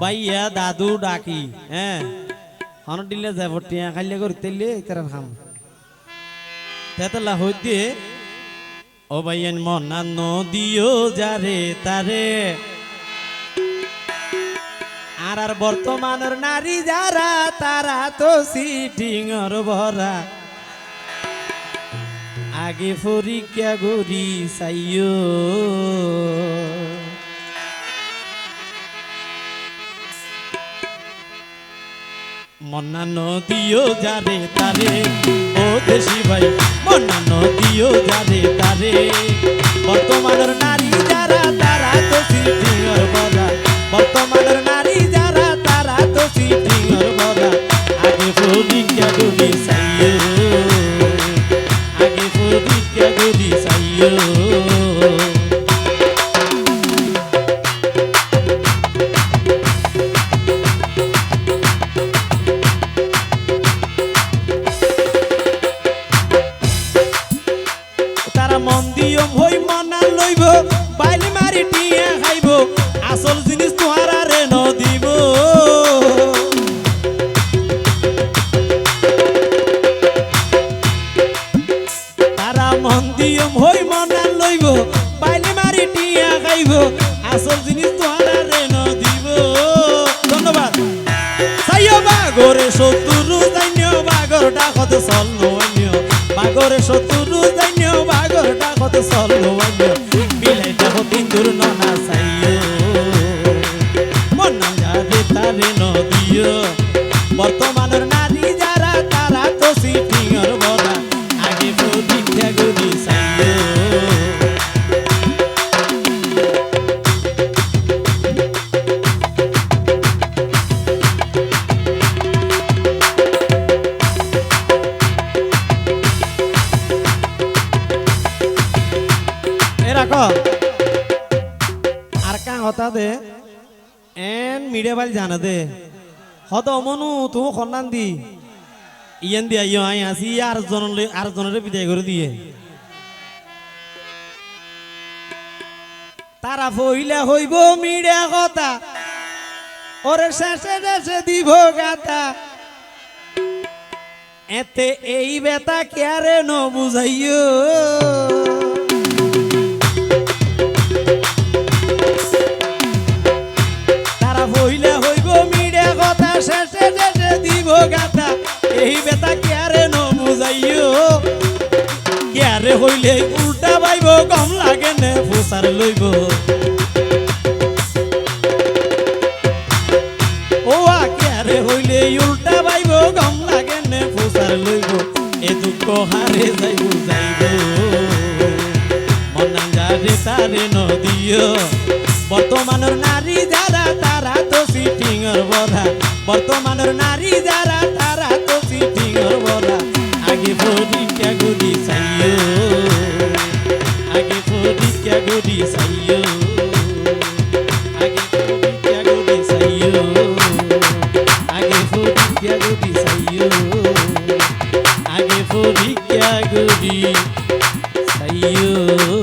বাইয়া দাদু ডাকি হ্যাঁ। হন দিলে যাব টিয়া খাইলে করে তেলে তারা খাম। তেতলা হইতে ও বাইয়েন মনা নদিও যারে তারে আর আর বর্তমানের নারী যারা তারা তো সিটিংর ভরা আগে পরীক্ষা গরি চাইও। মন্না দিও যারে তারে। ও দেশি ভাই মন্না দিও যারে তারে। বর্তমানের নারী মন দিও হই মনা লইব, বাইলি মারি টিয়া খাইব, আসল জিনিস তোমার আরে ন দিব। তারা মন দিও হই মনা লইব, বাইলি মারি টিয়া খাইব, আসল জিনিস তোমার আরে ন দিব। ধন্যবাদ। সাইও বাগরে শত্রু জান্য বাগর ডাকত চল বাগরে শত্রু জান্য বাগর ডাকত দে। এন মিডিয়া বাল জানা দে। হত মনু তুমি খন্নান দি। ইয়ান দিয়া ইয় আই আসি, আর জন আর জনের বিদায় করে দিয়ে। তারা ফইলা হইব মিডিয়া কথা। ওরে শেষে শেষে দিব গাতা এতে এই বেতা কেয়ারে ন বুঝাইও কেয়ারে হইলে উল্টা পাইব কম লাগে নে ফুসার লইব। হইলে লাগে নে বর্তমানের নারী যারা, তারা তো সিটিংর বধা বর্তমানের নারী যারা, তারা তো সিটিংর বধা আগে পরীক্ষা গুড়ি সাইও আগে পরীক্ষা গুড়ি সাইও আগে পরীক্ষা গুড়ি সাইও আগে পরীক্ষা গুড়ি সাইও আগে পরীক্ষা গুড়ি সাইও